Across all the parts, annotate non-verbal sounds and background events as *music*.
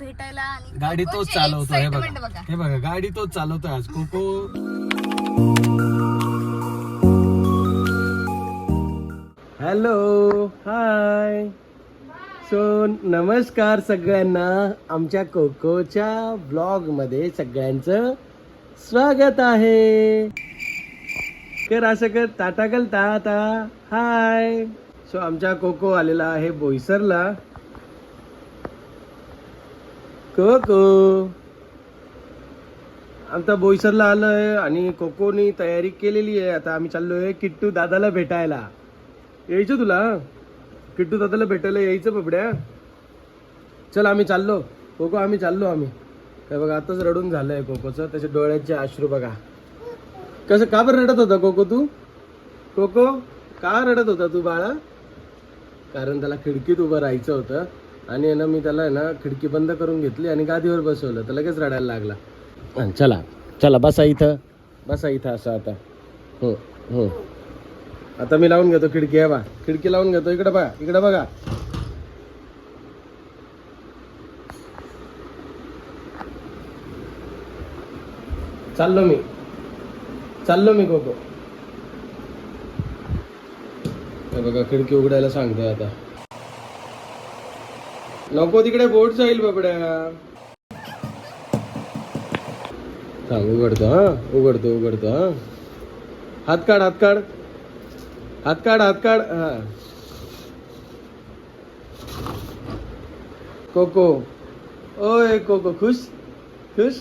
भेटायला आणि गाडी तोच कोकोची चालवतो हे excitement बघा. हे बघा गाडी तोच चालवतोय आज. कोको. Hello hi. सो नमस्कार सगळ्यांना. आमच्या कोकोच्या ब्लॉगमध्ये सगळ्यांचं स्वागत आहे. कर असं कर टाटा कल टाटा हाय. सो आमच्या कोको आलेला आहे बोईसरला. क क. आता बोईसरला आलोय आणि कोकोनी तयारी केलेली आहे. आता आम्ही चाललोय किट्टू दादाला भेटायला. यायचं तुला? किट्टू दादाला भेटायला यायचं बबड्या? चल आम्ही चाललो. कोको आम्ही चाललो आम्ही. काय बघा आताच रडून झालंय कोकोचं. त्याच्या डोळ्याचे अश्रू बघा. कसं का बरं रडत होता कोको तू? कोको का रडत होता तू बाळा? कारण त्याला खिडकीत उभं राहायचं होतं. आणि ना मी त्याला आहे ना खिडकी बंद करून घेतली आणि गादीवर बसवलं. तर लगेच रडायला लागला. चला. चला बसा इथं. बसा इथं असं आता. हो हो. आता मी लावून घेतो खिडकी आहे बा खिडकी लावून घेतो. इकडे बघा. इकडे बघा. चाललो मी. चाललो मी कोको. हे बघा खिडकी उघडायला सांगतोय आता. नको तिकडे बोट जाईल बाबड्या. सांग उघडतो हा. उघडतो उघडतो हा. हात काढ हात काढ. हात काढ हात काढ हा. कोको. ओय कोको खुश? खुश?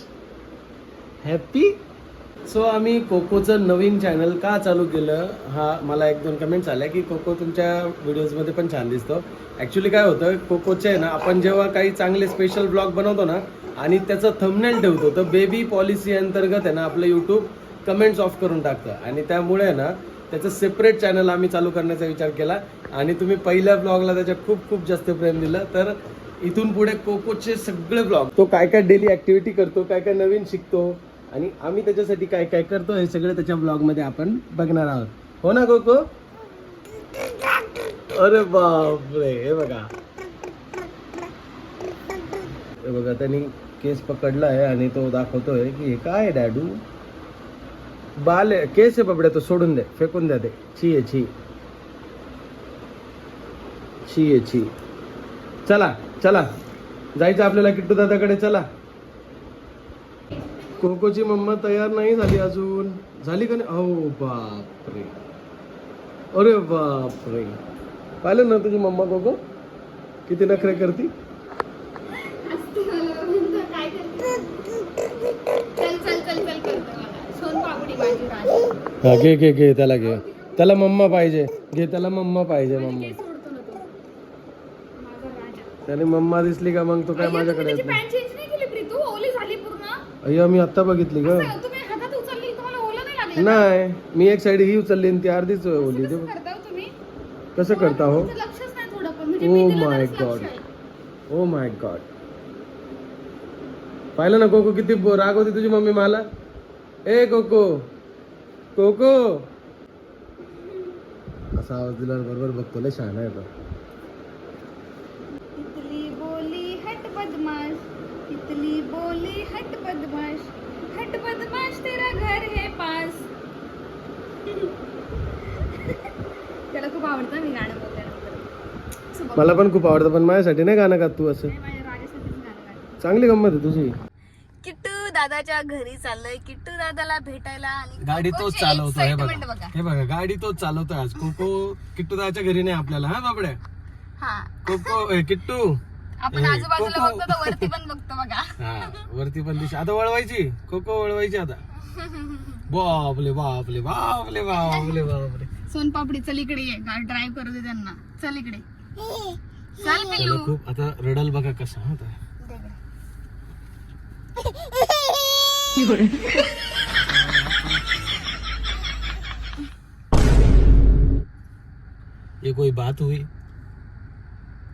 हॅपी सो आम्ही कोकोचं नवीन चॅनल का चालू केलं हा मला एक दोन कमेंट्स आल्या की कोको तुमच्या व्हिडिओजमध्ये पण छान दिसतो. ॲक्च्युली काय होतं कोकोचे आहे ना आपण जेव्हा काही चांगले स्पेशल ब्लॉग बनवतो ना आणि त्याचं थंबनेल ठेवतो तर बेबी पॉलिसी अंतर्गत आहे ना आपलं यूट्यूब कमेंट्स ऑफ करून टाकतं. आणि त्यामुळे आहे ना त्याचं सेपरेट चॅनल आम्ही चालू करण्याचा विचार केला. आणि तुम्ही पहिल्या ब्लॉगला त्याच्यात खूप खूप जास्त प्रेम दिलं. तर इथून पुढे कोकोचे सगळे ब्लॉग तो काय काय डेली ॲक्टिव्हिटी करतो काय काय नवीन शिकतो आणि आम्ही त्याच्यासाठी काय काय करतो हे सगळं त्याच्या ब्लॉगमध्ये आपण बघणार आहोत. हो ना कोको अरे बापरे हे बघा. हे बघा त्यांनी केस पकडला आहे आणि तो दाखवतोय की हे काय डॅडू? बाल आहे केस आहे बाबड्या तो सोडून दे फेकून द्या ते. छी आहे छी. छी आहे छी. चला चला. जायचं आपल्याला किट्टू दादाकडे चला. कोकोची मम्मा तयार नाही झाली अजून. झाली का नाही? हो बापरे. अरे बापरे. पाहिलं ना तुझी मम्मा कोको किती नखरे करती. हा घे घे घे त्याला घे. त्याला मम्मा पाहिजे. घे त्याला मम्मा पाहिजे मम्मा. त्याने मम्मा दिसली का मग? तो काय माझ्याकडे येत नाही पॅन्ट चेंज नाही केली प्रीतू ओली झाली पूर्ण अय्या मी आत्ता बघितली ग. असं तुम्ही हातात उचलली तुम्हाला ओलं नाही लागलं नाही मी एक साइड ही उचलली आणि ती अर्धीच ओली. कसं करता हो तुम्ही? कसं करता हो? तुमचं लक्षच नाही थोडं पण म्हणजे मी दिलं my तरच लक्ष God. आहे. ओ माय गॉड पाहिलं ना कोको किती बो- राग होती तुझी मम्मी मला? ए कोको. कोको. असा आवाज दिला बरोबर बघतो लय शहाणा आहे तो तितली बोली हट बदमाश तितली बोली हट बदमाश हट बदमाश तेरा घर है पास। त्याला खूप आवडतं मी गाणं बोलल्यानंतर. मला पण खूप आवडतं पण माझ्यासाठी नाही गाणं का तू असं. नाही, माझ्या राजासाठीच गाणं गाणं. चांगली गंमत आहे तुझी. किट्टू दादाच्या घरी चाललोय. किट्टू दादाला भेटायला आणि गाडी तोच कोकोची चालवतोय हे बघा. हे बघा गाडी तोच चालवतोय आज. कोको किट्टू दाच्या घरी नाही आपल्याला हा बाबड्या हा. कोको किट्टू. आपण आजूबाजूला. बघतो तर वरती पण बघतो बघा. हा वरती पण दिशा. आता वळवायची. कोको वळवायची आता. बापले बापले बापले बापले बापले सोनपापडी चल इकडे ये. ड्राईव्ह करू दे त्यांना. चल इकडे. चल त्याला पिल्लू. खूप. आता रडल बघा कसा हा आता. ये कोई बात हुई.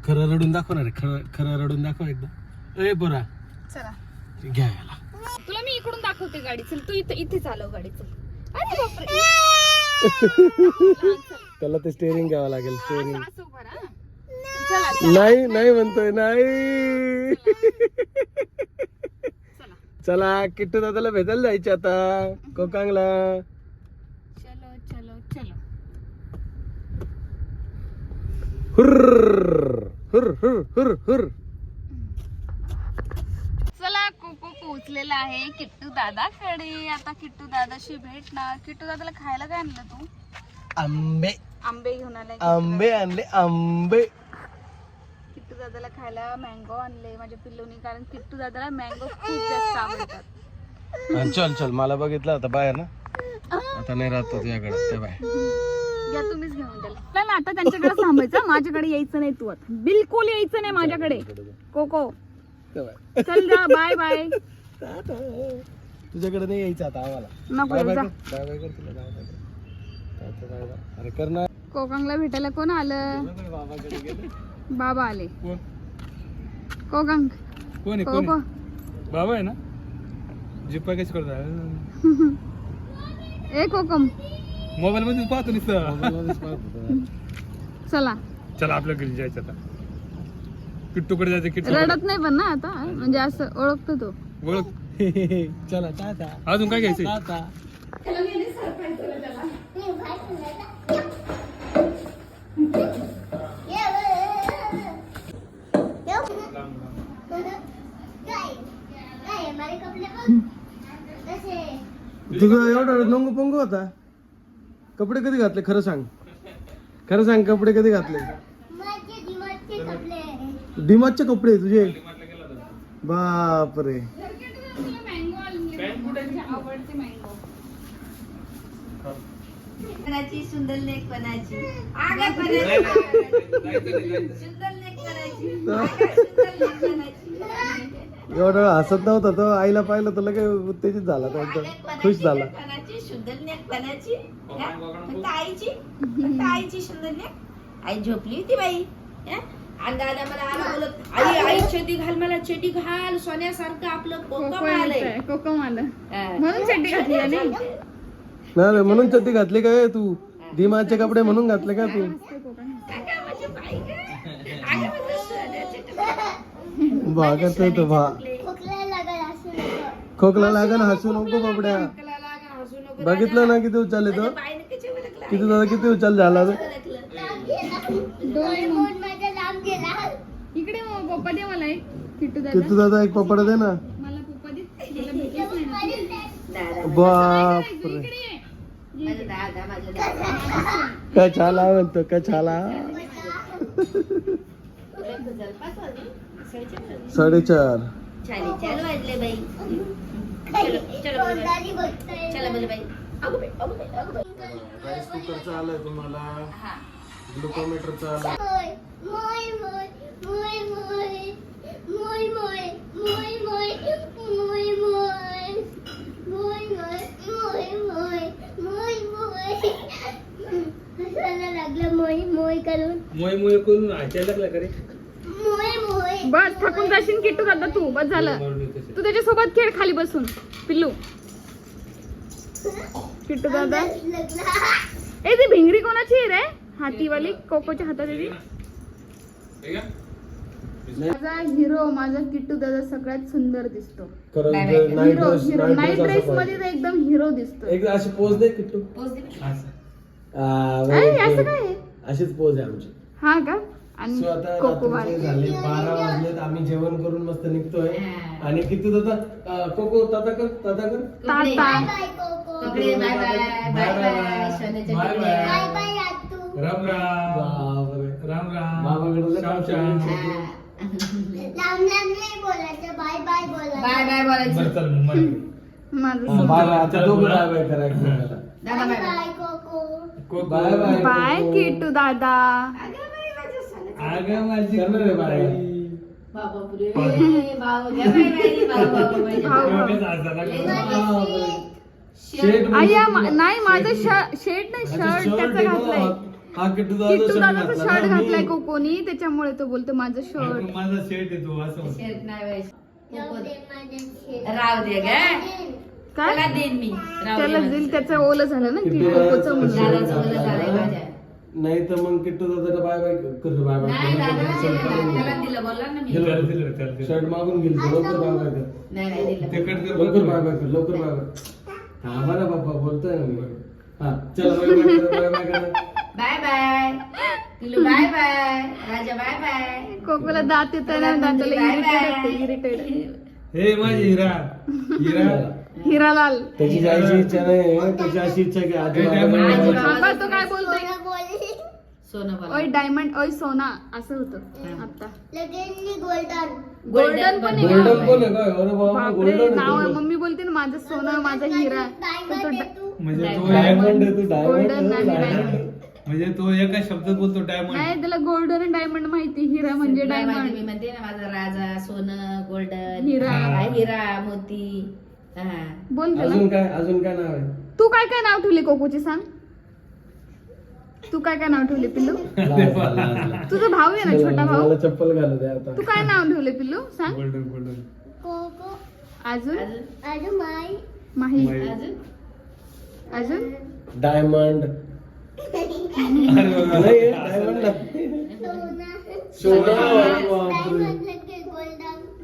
खरं रडून दाखव ना रे खरं खरं रडून दाखव एकदा. ए बोरा चला. घ्या याला. तुला मी इकडून दाखवते गाडी. चल तू इथे इथे चालव गाडी. चल. अरे बापरे. *laughs* त्याला ते स्टेअरिंग घ्यावं लागेल स्टेअरिंग असं उभं राहा. चला चला. नाही नाही म्हणतोय नाही. चला किट्टू दादाला भेटायला जायचे आता. कोकांगला चलो चलो चलो हुर्र हुर हुर हुर हुर चला कोको पोहोचलेला आहे. किट्टू दादाकडे आता किट्टू दादाशी भेटणार. किट्टू दादाला खायला काय आणलं तू? आंबे. आंबे घेऊन आलाय आंबे आणले आंबे. किट्टू दादाला खायला मँगो आणले माझ्या पिल्लूनी. कारण किट्टू दादाला मँगो खूप जास्त आवडतात. चल चल मला बघितलं आता बाहेर ना. आता नाही राहत तो तुझ्याकडे. ते बाहेर या तुम्हीच घेऊन द्याल आता त्यांच्याकडे थांबायचं माझ्याकडे यायचं नाही तू आता. बिलकुल यायचं नाही माझ्याकडे. कोको. चल जा बाय बाय. तुझ्याकडे नाही यायचं आता आम्हाला. नको बाय बाय जा. कर बाय बाय कर तुला बाय बाय कर. आता बाय बाय. अरे कर ना कोकणला भेटायला कोण आलं? बाबाकडे गेले बाबा आले. कोण? कोकण. कोण कोको. बाबा आहे ना? जिप्पा कशी करता? *laughs* ए कोकम. मोबाईल मध्ये पाहतो नुसतं चला. चला आपल्या घरी जायचं आता. किट्टूकडे जायचं किट्टू रडत नाही पण ना आता म्हणजे असं ओळखतो तो. ओळख. चला टाटा. अजून काय घ्यायचं टाटा. तुझं एवढं नंगू पंगू होता. कपडे कधी घातले? खरं सांग. खरं सांग कपडे कधी घातले? डिमार्टचे कपडे तुझे? बापरे. कोणाची सुंदर लेख कोणाची आगा सुंदर लेख कोणाची सुंदर लेख कोणाची एवढं हसत नव्हता तो आईला पाहिलं तर लगे उत्तेजित झाला तो एकदम. खुश झाला. कोणाची कोणाची हा? फक्त आईची फक्त आईची सुंदर लेख आई झोपली होती बाई हा? आणि दादा मला आला बोलत आई आई चेटी घाल मला चेटी घाल सोन्यासारखं आपलं कोकम आलंय. कोकम आलं. हा. म्हणून चड्डी *laughs* घातली नाही रे, म्हणून चड्डी घातली काय तू? डिमार्टचे कपडे म्हणून घातले का तू अगं माझी बाई गं. अगं माझं सोन्याचे भागत तो भा खोकला लागन हसू नको। बाबड्या. बघितलं ना किती उचलले तो। बाईने किती दादा किती उचल झाला तो? इकडे मग पप्पा दे मला एक किट्टू दादा. किती दादा एक पपड दे ना. मला पप्पा दे. छाला *laughs* म्हणतो काय *laughs* छाला तुला गजल पास वाजले? असायचे ना. साडेचार चाली चाल वाजले बाई चलो चलो बोलो. चला बोल बाई अगो बाई अगो बाई अगो बाई राईस कुकरचा आलाय तुम्हाला हा ग्लुकोमीटरचा आलाय मोय मोय करून ऐकायला लागला का रे बस थकून जाशील किट्टू दादा तू बस झालं. तू त्याच्यासोबत खेळ खाली बसून पिल्लू. किट्टू दादा. ए ती भिंगरी कोणाची आहे रे? हातीवाली कोकोच्या हातात माझा हिरो माझा किट्टू दादा सगळ्यात सुंदर दिसतो. हिरो हिरो नाईट ड्रेस असं मध्ये तर एकदम हिरो दिसतो. एक अशी पोज दे किट्टू. पोच दे. असं. काय? अशीच पोज आहे आमची. हा का? आणि सो आता कोको रात्रीचे झाले बारा वाजलेत आम्ही जेवण करून मस्त निघतोय. हा. आणि किती दादा अ, कोको ताता कर ताता. कर बाय बाय बाय बाय सोन्याचे बाय तुकडे. बाय. राम राम. बापरे. राम राम. बाबाकडे श्याम श्याम चालू आहे. बाय बाय बोलायचं. बरं चल मग मला. *laughs* माझं हा, बाय बाय आता दोघं बाय बाय करा एकमेकाला. दादा bye bye Coco. Bye bye. Kittu दादा. अगं. अगं माझी करणार आहे बाय. बाबा पुरे बाबा गं बाई बाई बाबा बाबा माझ्या. भाऊ, भाऊ. एवढेच आज झाला का? बापरे. शेट म्हणजे मा- नाही माझं शर्ट नाही शर्ट त्याचा? घातलाय हा किट्टू किट्टू दादाचा शर्ट ना मी. घातलाय कोकोनी त्याच्यामुळे तो बोलतो माझं शर्ट माझा शेट येतो असं म्हणतो. शेत नाही बाई. राव दे ग काय त्याला देईन मी दे त्याला दिल. त्याचं ओलं झालं ना की किट्टू कोकोचं दादाचं म्हणून दादाचं ओलं झालंय माझ्या नाही तर मग किट्टू दादा बाय बाय करतो बाय बाय. नाही दादा त्याला दिलं बोलला ना मी. त्याला दिलं त्याला दिलं. शर्ट मागून गेली लवकर बाय बाय कर. नाही नाही दिलं ते कट कर. लवकर बाय बाय कर लवकर बाय बाय. हा बरं बाप्पा बोलतोय ना मी. हा चला बाय बाय करा, बाय बाय करा. Bye bye. Bye bye. राजा बाय बाय. कोकोला दात येत ना दाताला इरिटेड हे माझी हिरा. हिरा. हिरालाल. त्याची जायची इच्छा नाही त्याची अशी इच्छा की आजी? बाबा तो काय बोलतोय? ओय डायमंड ओय सोना असं होतं. आता गोल्डन गोल्डन पण आहे का? गोल्डन कोण आहे काय? अरे बाबा बापरे गोल्डन नाव आहे. मम्मी बोलते ना माझं सोनं माझा हिरा. तर तो डा- म्हणजे तो डायमंड आहे तू Golden आणि डायमंड. diamond. म्हणजे तो एका शब्दात बोलतो डायमंड नाही त्याला गोल्डन आणि डायमंड माहिती हिरा म्हणजे तुला माहिती डायमंड मी म्हणते ना माझा राजा सोनं गोल्डन हिरा. हिरा मोती हा. बोल त्याला. अजून काय अजून काय नाव आहे? तू काय काय नाव ठेवले कोकोचे? सांग. तू काय काय नाव ठेवले पिल्लू. तुझा भाऊ आहे ना छोटा भाऊ? चप्पल घालू दे आता. तू काय नाव ठेवले पिल्लू? सांग. Golden golden. अजून अजून माही. अजून अजून डायमंड. अरे डायमंड सोना. बापरे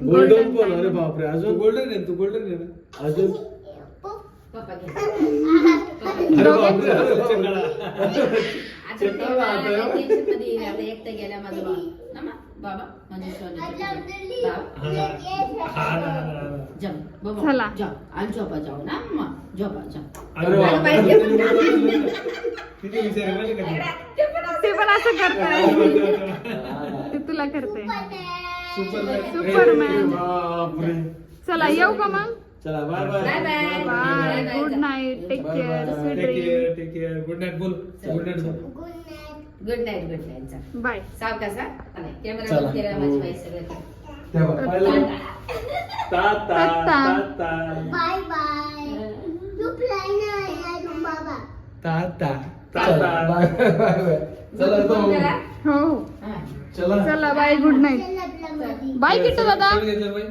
गोल्डन. अरे बापरे अजून? गोल्डन आहे तू गोल्डन आहे अजून? एकटं गेला माझा बाबा ना मा? बाबा. म्हणजे सोनी जाऊ. बाबा चला. जाऊ आणि झोपा जाऊ ना. अम्मा झोपा जाऊ अरे बाय बाय. बापरे. किती विचार आहे माहिती का? ते? ते पण असं करताय. ते तुला करते सुपरमॅन चला येऊ का मग? चला bye. Bye bye good night take care. Sweet take care take care good night बोल. गुड नाईट बोल. गुड नाईट गुड नाईट चा बाय सावकाश हा? कॅमेरा. बंद केला माझी बाई सगळं. बाय बाय तू प्लॅन आहे बाबा ताता ताता बाय बाय बाय बाय चला. तो. हो. चला. चला bye good night bye Kittu दादा. चल घेतलं बाई.